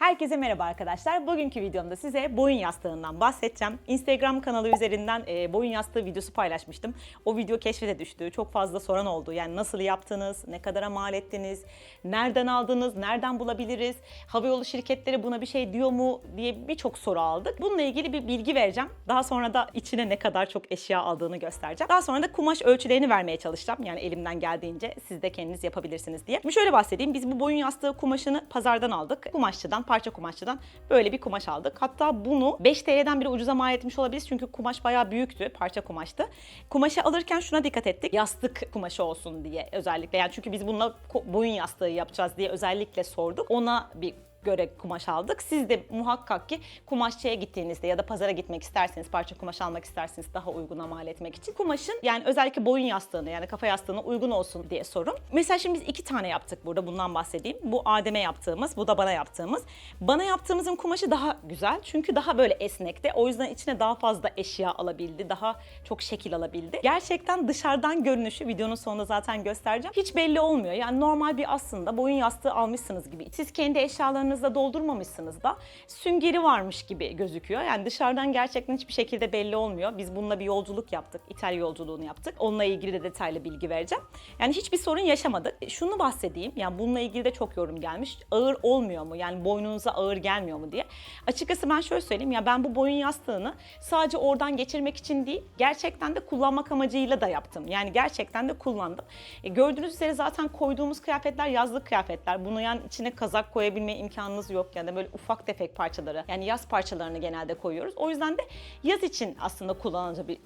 Herkese merhaba arkadaşlar. Bugünkü videomda size boyun yastığından bahsedeceğim. Instagram kanalı üzerinden e, boyun yastığı videosu paylaşmıştım. O video keşfete düştü. Çok fazla soran oldu. Yani nasıl yaptınız, ne kadara mal ettiniz, nereden aldınız, nereden bulabiliriz, havayolu şirketleri buna bir şey diyor mu diye birçok soru aldık. Bununla ilgili bir bilgi vereceğim. Daha sonra da içine ne kadar çok eşya aldığını göstereceğim. Daha sonra da kumaş ölçülerini vermeye çalışacağım. Yani elimden geldiğince siz de kendiniz yapabilirsiniz diye. Şimdi şöyle bahsedeyim. Biz bu boyun yastığı kumaşını pazardan aldık. Kumaşçıdan, parça kumaşçıdan böyle bir kumaş aldık. Hatta bunu 5 TL'den bile ucuza mal etmiş olabiliriz. Çünkü kumaş bayağı büyüktü, parça kumaştı. Kumaşı alırken şuna dikkat ettik. Yastık kumaşı olsun diye özellikle. Yani çünkü biz bununla boyun yastığı yapacağız diye özellikle sorduk. Ona bir göre kumaş aldık. Siz de muhakkak ki kumaşçıya gittiğinizde ya da pazara gitmek isterseniz, parça kumaş almak isterseniz daha uyguna mal etmek için kumaşın yani özellikle boyun yastığına yani kafa yastığına uygun olsun diye sorun. Mesela şimdi biz iki tane yaptık burada bundan bahsedeyim. Bu Adem'e yaptığımız, bu da bana yaptığımız. Bana yaptığımızın kumaşı daha güzel çünkü daha böyle esnekti. O yüzden içine daha fazla eşya alabildi, daha çok şekil alabildi. Gerçekten dışarıdan görünüşü videonun sonunda zaten göstereceğim. Hiç belli olmuyor. Yani normal bir aslında boyun yastığı almışsınız gibi. Siz kendi eşyalarınızla doldurmamışsınız da süngeri varmış gibi gözüküyor. Yani dışarıdan gerçekten hiçbir şekilde belli olmuyor. Biz bununla bir yolculuk yaptık. İtalya yolculuğunu yaptık. Onunla ilgili de detaylı bilgi vereceğim. Yani hiçbir sorun yaşamadık. Şunu bahsedeyim. Yani bununla ilgili de çok yorum gelmiş. Ağır olmuyor mu? Yani boynunuza ağır gelmiyor mu diye. Açıkçası ben şöyle söyleyeyim. Ya ben bu boyun yastığını sadece oradan geçirmek için değil, gerçekten de kullanmak amacıyla da yaptım. Yani gerçekten de kullandım. E, gördüğünüz üzere zaten koyduğumuz kıyafetler yazlık kıyafetler. Bunu yani içine kazak koyabilme imkanınız yok. Yani böyle ufak tefek parçaları. Yani yaz parçalarını genelde koyuyoruz. O yüzden de yaz için aslında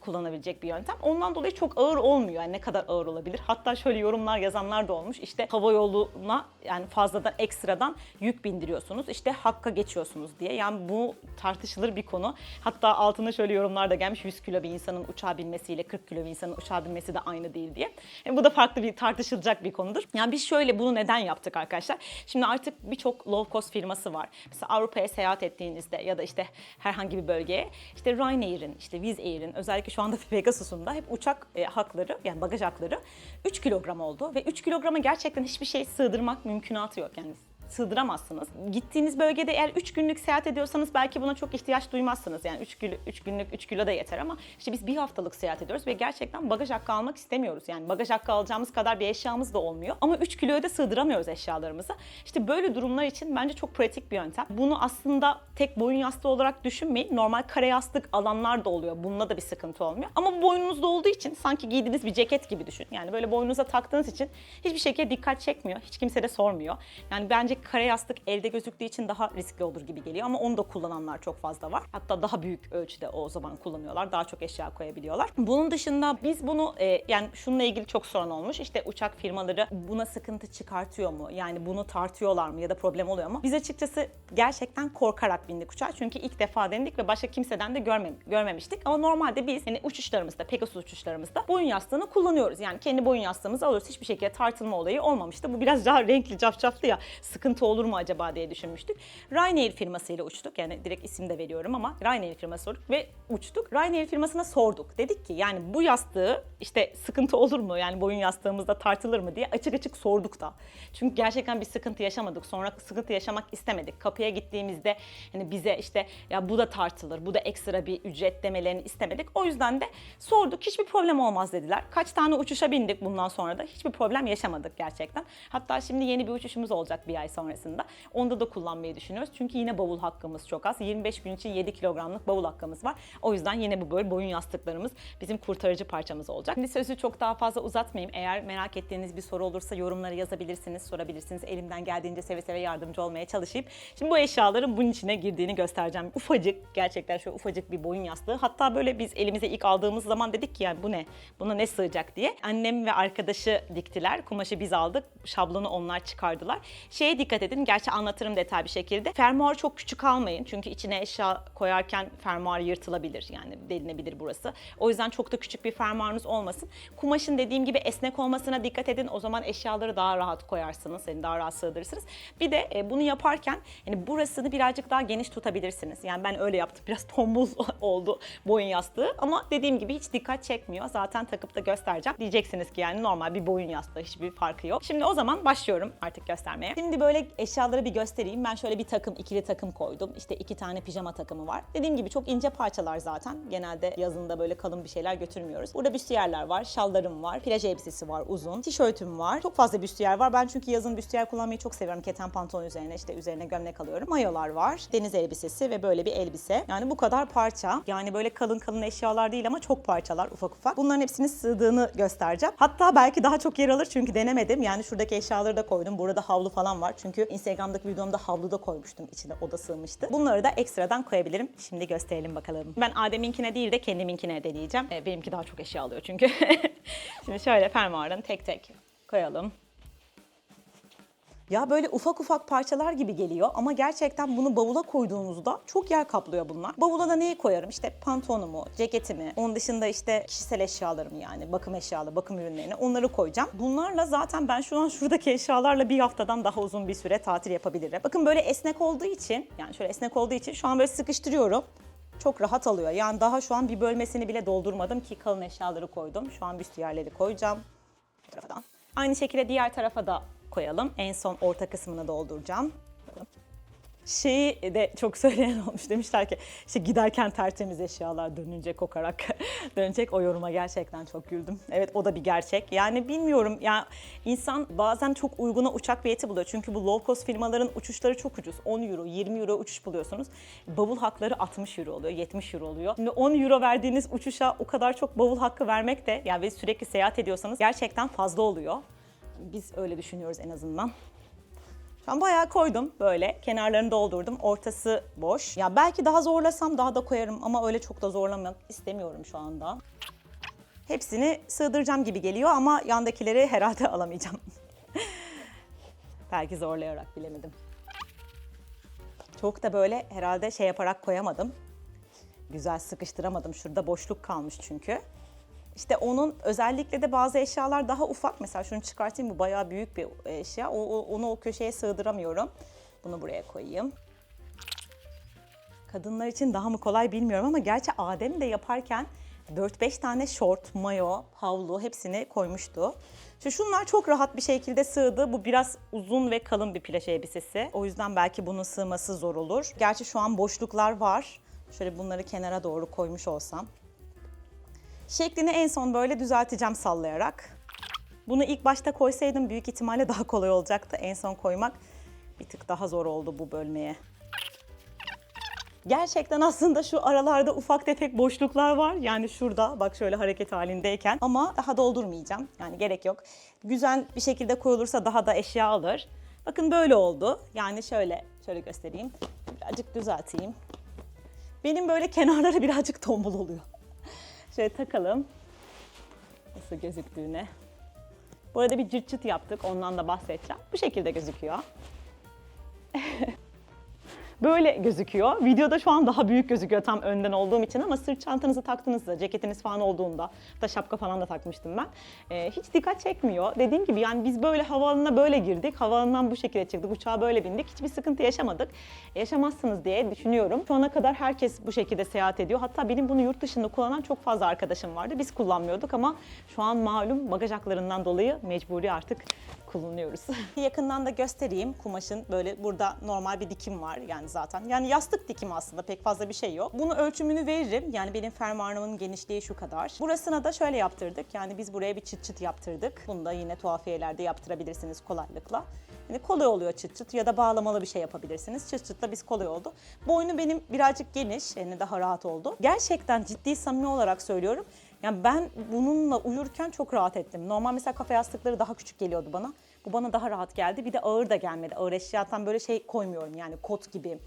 kullanabilecek, bir yöntem. Ondan dolayı çok ağır olmuyor. Yani ne kadar ağır olabilir? Hatta şöyle yorumlar yazanlar da olmuş. İşte hava yoluna yani fazladan ekstradan yük bindiriyorsunuz. İşte hakka geçiyorsunuz diye. Yani bu tartışılır bir konu. Hatta altına şöyle yorumlar da gelmiş. 100 kilo bir insanın uçağa binmesiyle 40 kilo bir insanın uçağa binmesi de aynı değil diye. E, bu da farklı bir tartışılacak bir konudur. Yani biz şöyle bunu neden yaptık arkadaşlar? Şimdi artık birçok low cost firması var. Mesela Avrupa'ya seyahat ettiğinizde ya da işte herhangi bir bölgeye işte Ryanair'in, işte Wizz Air'in özellikle şu anda Pegasus'un da hep uçak e, hakları yani bagaj hakları 3 kilogram oldu ve 3 kilograma gerçekten hiçbir şey sığdırmak mümkünatı yok. Yani sığdıramazsınız. Gittiğiniz bölgede eğer 3 günlük seyahat ediyorsanız belki buna çok ihtiyaç duymazsınız. Yani 3 kilo, 3 günlük 3 kilo da yeter ama işte biz bir haftalık seyahat ediyoruz ve gerçekten bagaj hakkı almak istemiyoruz. Yani bagaj hakkı alacağımız kadar bir eşyamız da olmuyor. Ama 3 kiloya da sığdıramıyoruz eşyalarımızı. İşte böyle durumlar için bence çok pratik bir yöntem. Bunu aslında tek boyun yastığı olarak düşünmeyin. Normal kare yastık alanlar da oluyor. Bununla da bir sıkıntı olmuyor. Ama bu boynunuzda olduğu için sanki giydiğiniz bir ceket gibi düşün. Yani böyle boynunuza taktığınız için hiçbir şekilde dikkat çekmiyor. Hiç kimse de sormuyor. Yani bence kare yastık elde gözüktüğü için daha riskli olur gibi geliyor ama onu da kullananlar çok fazla var. Hatta daha büyük ölçüde o zaman kullanıyorlar. Daha çok eşya koyabiliyorlar. Bunun dışında biz bunu e, yani şununla ilgili çok sorun olmuş. İşte uçak firmaları buna sıkıntı çıkartıyor mu? Yani bunu tartıyorlar mı ya da problem oluyor mu? Biz açıkçası gerçekten korkarak bindik uçağa. Çünkü ilk defa denedik ve başka kimseden de görme, görmemiştik. Ama normalde biz hani uçuşlarımızda, Pegasus uçuşlarımızda boyun yastığını kullanıyoruz. Yani kendi boyun yastığımızı alıyoruz. Hiçbir şekilde tartılma olayı olmamıştı. Bu biraz daha renkli, cafcaflı ya. Sıkıntı olur mu acaba diye düşünmüştük. Ryanair firmasıyla uçtuk. Yani direkt isim de veriyorum ama Ryanair firması sorduk ve uçtuk. Ryanair firmasına sorduk. Dedik ki yani bu yastığı işte sıkıntı olur mu? Yani boyun yastığımızda tartılır mı diye açık açık sorduk da. Çünkü gerçekten bir sıkıntı yaşamadık. Sonra sıkıntı yaşamak istemedik. Kapıya gittiğimizde hani bize işte ya bu da tartılır, bu da ekstra bir ücret demelerini istemedik. O yüzden de sorduk. Hiçbir problem olmaz dediler. Kaç tane uçuşa bindik bundan sonra da. Hiçbir problem yaşamadık gerçekten. Hatta şimdi yeni bir uçuşumuz olacak bir ay sonrasında. Onda da kullanmayı düşünüyoruz. Çünkü yine bavul hakkımız çok az. 25 gün için 7 kilogramlık bavul hakkımız var. O yüzden yine bu böyle boyun yastıklarımız bizim kurtarıcı parçamız olacak. Şimdi sözü çok daha fazla uzatmayayım. Eğer merak ettiğiniz bir soru olursa yorumlara yazabilirsiniz, sorabilirsiniz. Elimden geldiğince seve seve yardımcı olmaya çalışayım. Şimdi bu eşyaların bunun içine girdiğini göstereceğim. Ufacık, gerçekten şöyle ufacık bir boyun yastığı. Hatta böyle biz elimize ilk aldığımız zaman dedik ki yani bu ne? Buna ne sığacak diye. Annem ve arkadaşı diktiler. Kumaşı biz aldık. Şablonu onlar çıkardılar. Şeye dikkat edin. Gerçi anlatırım detay bir şekilde. Fermuarı çok küçük almayın. Çünkü içine eşya koyarken fermuar yırtılabilir. Yani delinebilir burası. O yüzden çok da küçük bir fermuarınız olmasın. Kumaşın dediğim gibi esnek olmasına dikkat edin. O zaman eşyaları daha rahat koyarsınız. Yani daha rahat sığdırırsınız. Bir de e, bunu yaparken yani burasını birazcık daha geniş tutabilirsiniz. Yani ben öyle yaptım. Biraz tombul oldu boyun yastığı. Ama dediğim gibi hiç dikkat çekmiyor. Zaten takıp da göstereceğim. Diyeceksiniz ki yani normal bir boyun yastığı hiçbir farkı yok. Şimdi o zaman başlıyorum artık göstermeye. Şimdi böyle şöyle eşyaları bir göstereyim. Ben şöyle bir takım, ikili takım koydum. İşte iki tane pijama takımı var. Dediğim gibi çok ince parçalar zaten. Genelde yazında böyle kalın bir şeyler götürmüyoruz. Burada büstiyerler var, şallarım var, plaj elbisesi var uzun, tişörtüm var. Çok fazla büstiyer var. Ben çünkü yazın büstiyer kullanmayı çok seviyorum. Keten pantolon üzerine işte üzerine gömlek alıyorum. Mayolar var, deniz elbisesi ve böyle bir elbise. Yani bu kadar parça. Yani böyle kalın kalın eşyalar değil ama çok parçalar ufak ufak. Bunların hepsinin sığdığını göstereceğim. Hatta belki daha çok yer alır çünkü denemedim. Yani şuradaki eşyaları da koydum. Burada havlu falan var. Çünkü Instagram'daki videomda havlu da koymuştum. İçine o da sığmıştı. Bunları da ekstradan koyabilirim. Şimdi gösterelim bakalım. Ben Adem'inkine değil de kendiminkine deneyeceğim. Ee, benimki daha çok eşya alıyor çünkü. Şimdi şöyle fermuarını tek tek koyalım. Ya böyle ufak ufak parçalar gibi geliyor ama gerçekten bunu bavula koyduğunuzda çok yer kaplıyor bunlar. Bavula da neyi koyarım? İşte pantolonumu, ceketimi, onun dışında işte kişisel eşyalarım yani bakım eşyaları, bakım ürünlerini onları koyacağım. Bunlarla zaten ben şu an şuradaki eşyalarla bir haftadan daha uzun bir süre tatil yapabilirim. Bakın böyle esnek olduğu için yani şöyle esnek olduğu için şu an böyle sıkıştırıyorum. Çok rahat alıyor. Yani daha şu an bir bölmesini bile doldurmadım ki kalın eşyaları koydum. Şu an büstiyerleri koyacağım. Bu tarafadan. Aynı şekilde diğer tarafa da koyalım. En son orta kısmını dolduracağım. Şeyi de çok söyleyen olmuş demişler ki işte giderken tertemiz eşyalar dönünce kokarak dönecek o yoruma gerçekten çok güldüm. Evet o da bir gerçek. Yani bilmiyorum ya insan bazen çok uyguna uçak bileti buluyor. Çünkü bu low cost firmaların uçuşları çok ucuz. 10 euro 20 euro uçuş buluyorsunuz. Bavul hakları 60 euro oluyor 70 euro oluyor. Şimdi 10 euro verdiğiniz uçuşa o kadar çok bavul hakkı vermek de yani ve sürekli seyahat ediyorsanız gerçekten fazla oluyor. Biz öyle düşünüyoruz en azından. Şu an bayağı koydum böyle. Kenarlarını doldurdum. Ortası boş. Ya belki daha zorlasam daha da koyarım ama öyle çok da zorlamak istemiyorum şu anda. Hepsini sığdıracağım gibi geliyor ama yandakileri herhalde alamayacağım. belki zorlayarak bilemedim. Çok da böyle herhalde şey yaparak koyamadım. Güzel sıkıştıramadım. Şurada boşluk kalmış çünkü. İşte onun özellikle de bazı eşyalar daha ufak. Mesela şunu çıkartayım bu bayağı büyük bir eşya. O, o- onu o köşeye sığdıramıyorum. Bunu buraya koyayım. Kadınlar için daha mı kolay bilmiyorum ama gerçi Adem de yaparken 4-5 tane şort, mayo, havlu hepsini koymuştu. Şu şunlar çok rahat bir şekilde sığdı. Bu biraz uzun ve kalın bir plaj elbisesi. O yüzden belki bunun sığması zor olur. Gerçi şu an boşluklar var. Şöyle bunları kenara doğru koymuş olsam. Şeklini en son böyle düzelteceğim sallayarak. Bunu ilk başta koysaydım büyük ihtimalle daha kolay olacaktı. En son koymak bir tık daha zor oldu bu bölmeye. Gerçekten aslında şu aralarda ufak tefek boşluklar var. Yani şurada bak şöyle hareket halindeyken ama daha doldurmayacağım. Yani gerek yok. Güzel bir şekilde koyulursa daha da eşya alır. Bakın böyle oldu. Yani şöyle şöyle göstereyim. Birazcık düzelteyim. Benim böyle kenarları birazcık tombul oluyor. Şöyle takalım. Nasıl gözüktüğüne. Bu arada bir cırt çıt yaptık. Ondan da bahsedeceğim. Bu şekilde gözüküyor. Böyle gözüküyor. Videoda şu an daha büyük gözüküyor tam önden olduğum için ama sırt çantanızı taktığınızda, ceketiniz falan olduğunda, da şapka falan da takmıştım ben. Ee, hiç dikkat çekmiyor. Dediğim gibi yani biz böyle havaalanına böyle girdik, havaalanından bu şekilde çıktık, uçağa böyle bindik. Hiçbir sıkıntı yaşamadık. Yaşamazsınız diye düşünüyorum. Şu ana kadar herkes bu şekilde seyahat ediyor. Hatta benim bunu yurt dışında kullanan çok fazla arkadaşım vardı. Biz kullanmıyorduk ama şu an malum bagaj haklarından dolayı mecburi artık kullanıyoruz. Yakından da göstereyim kumaşın böyle burada normal bir dikim var yani zaten. Yani yastık dikim aslında pek fazla bir şey yok. Bunu ölçümünü veririm. Yani benim fermuarımın genişliği şu kadar. Burasına da şöyle yaptırdık. Yani biz buraya bir çıt çıt yaptırdık. Bunu da yine tuhafiyelerde yaptırabilirsiniz kolaylıkla. Yani kolay oluyor çıt çıt ya da bağlamalı bir şey yapabilirsiniz. Çıt çıtla biz kolay oldu. Boynu benim birazcık geniş, yani daha rahat oldu. Gerçekten ciddi samimi olarak söylüyorum. Yani ben bununla uyurken çok rahat ettim. Normal mesela kafa yastıkları daha küçük geliyordu bana. Bu bana daha rahat geldi. Bir de ağır da gelmedi. Ağır eşyadan böyle şey koymuyorum yani kot gibi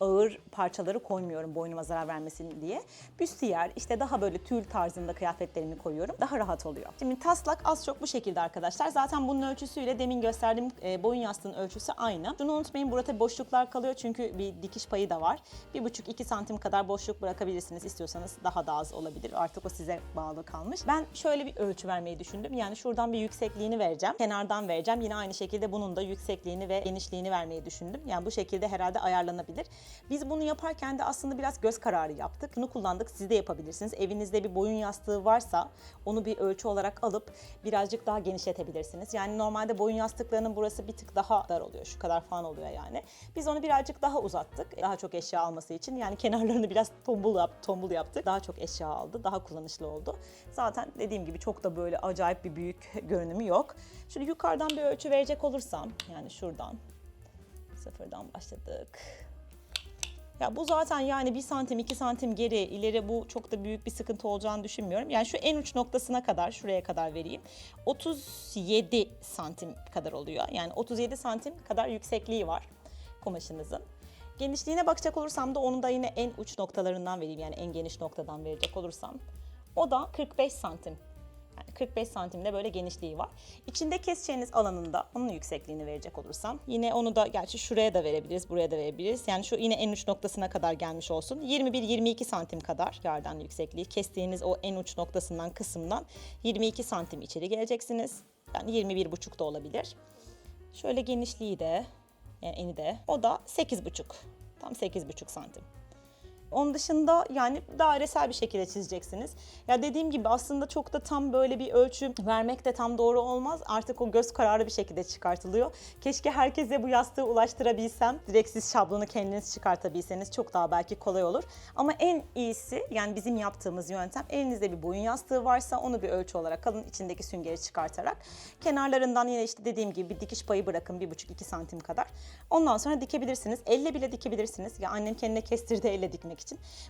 ağır parçaları koymuyorum boynuma zarar vermesin diye. Büstiyer işte daha böyle tül tarzında kıyafetlerimi koyuyorum. Daha rahat oluyor. Şimdi taslak az çok bu şekilde arkadaşlar. Zaten bunun ölçüsüyle demin gösterdiğim e, boyun yastığının ölçüsü aynı. Şunu unutmayın burada boşluklar kalıyor çünkü bir dikiş payı da var. 1,5-2 santim kadar boşluk bırakabilirsiniz istiyorsanız daha da az olabilir. Artık o size bağlı kalmış. Ben şöyle bir ölçü vermeyi düşündüm. Yani şuradan bir yüksekliğini vereceğim. Kenardan vereceğim. Yine aynı şekilde bunun da yüksekliğini ve genişliğini vermeyi düşündüm. Yani bu şekilde herhalde ayarlanabilir. Biz bunu yaparken de aslında biraz göz kararı yaptık. Bunu kullandık. Siz de yapabilirsiniz. Evinizde bir boyun yastığı varsa onu bir ölçü olarak alıp birazcık daha genişletebilirsiniz. Yani normalde boyun yastıklarının burası bir tık daha dar oluyor. Şu kadar falan oluyor yani. Biz onu birazcık daha uzattık. Daha çok eşya alması için. Yani kenarlarını biraz tombul, yap, tombul yaptık. Daha çok eşya aldı. Daha kullanışlı oldu. Zaten dediğim gibi çok da böyle acayip bir büyük görünümü yok. Şöyle yukarıdan bir ölçü verecek olursam yani şuradan sıfırdan başladık. Ya bu zaten yani 1 santim 2 santim geri ileri bu çok da büyük bir sıkıntı olacağını düşünmüyorum. Yani şu en uç noktasına kadar şuraya kadar vereyim. 37 santim kadar oluyor. Yani 37 santim kadar yüksekliği var kumaşınızın. Genişliğine bakacak olursam da onun da yine en uç noktalarından vereyim. Yani en geniş noktadan verecek olursam. O da 45 santim. Yani 45 santimde böyle genişliği var. İçinde keseceğiniz alanında onun yüksekliğini verecek olursam yine onu da gerçi şuraya da verebiliriz, buraya da verebiliriz. Yani şu yine en uç noktasına kadar gelmiş olsun. 21-22 santim kadar yerden yüksekliği. Kestiğiniz o en uç noktasından kısımdan 22 santim içeri geleceksiniz. Yani 21,5 da olabilir. Şöyle genişliği de yani eni de o da 8,5. Tam 8,5 santim. Onun dışında yani dairesel bir şekilde çizeceksiniz. Ya dediğim gibi aslında çok da tam böyle bir ölçü vermek de tam doğru olmaz. Artık o göz kararı bir şekilde çıkartılıyor. Keşke herkese bu yastığı ulaştırabilsem. Direkt siz şablonu kendiniz çıkartabilseniz çok daha belki kolay olur. Ama en iyisi yani bizim yaptığımız yöntem elinizde bir boyun yastığı varsa onu bir ölçü olarak alın içindeki süngeri çıkartarak. Kenarlarından yine işte dediğim gibi bir dikiş payı bırakın 1,5-2 santim kadar. Ondan sonra dikebilirsiniz. Elle bile dikebilirsiniz. Ya annem kendine kestirdi elle dikmek için.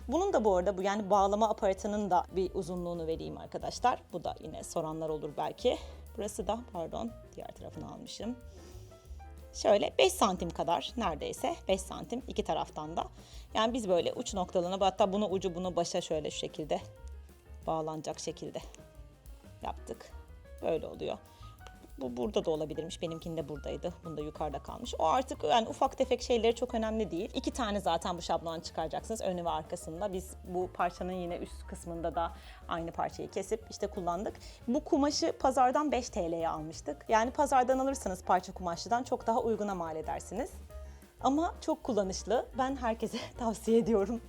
Bunun da bu arada bu yani bağlama aparatının da bir uzunluğunu vereyim arkadaşlar. Bu da yine soranlar olur belki. Burası da pardon diğer tarafını almışım. Şöyle 5 santim kadar neredeyse 5 santim iki taraftan da. Yani biz böyle uç noktalarına hatta bunu ucu bunu başa şöyle şu şekilde bağlanacak şekilde yaptık. Böyle oluyor. Bu burada da olabilirmiş. Benimkinde buradaydı. Bunda yukarıda kalmış. O artık yani ufak tefek şeyleri çok önemli değil. İki tane zaten bu şablonu çıkaracaksınız. Önü ve arkasında. Biz bu parçanın yine üst kısmında da aynı parçayı kesip işte kullandık. Bu kumaşı pazardan 5 TL'ye almıştık. Yani pazardan alırsanız parça kumaşlıdan çok daha uyguna mal edersiniz. Ama çok kullanışlı. Ben herkese tavsiye ediyorum.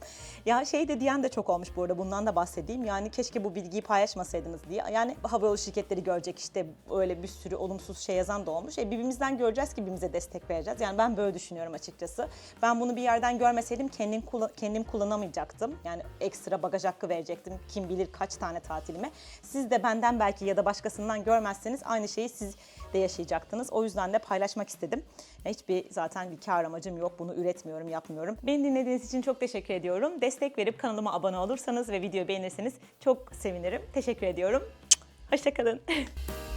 Ya şey de diyen de çok olmuş bu arada. Bundan da bahsedeyim. Yani keşke bu bilgiyi paylaşmasaydınız diye. Yani havayolu şirketleri görecek işte öyle bir sürü olumsuz şey yazan da olmuş. E birbirimizden göreceğiz ki birbirimize destek vereceğiz. Yani ben böyle düşünüyorum açıkçası. Ben bunu bir yerden görmeseydim kendim, kendim kullanamayacaktım. Yani ekstra bagaj hakkı verecektim. Kim bilir kaç tane tatilime. Siz de benden belki ya da başkasından görmezseniz aynı şeyi siz de yaşayacaktınız. O yüzden de paylaşmak istedim. Hiçbir zaten bir kar amacım yok. Bunu üretmiyorum, yapmıyorum. Beni dinlediğiniz için çok teşekkür ediyorum. Destek verip kanalıma abone olursanız ve videoyu beğenirseniz çok sevinirim. Teşekkür ediyorum. Hoşçakalın.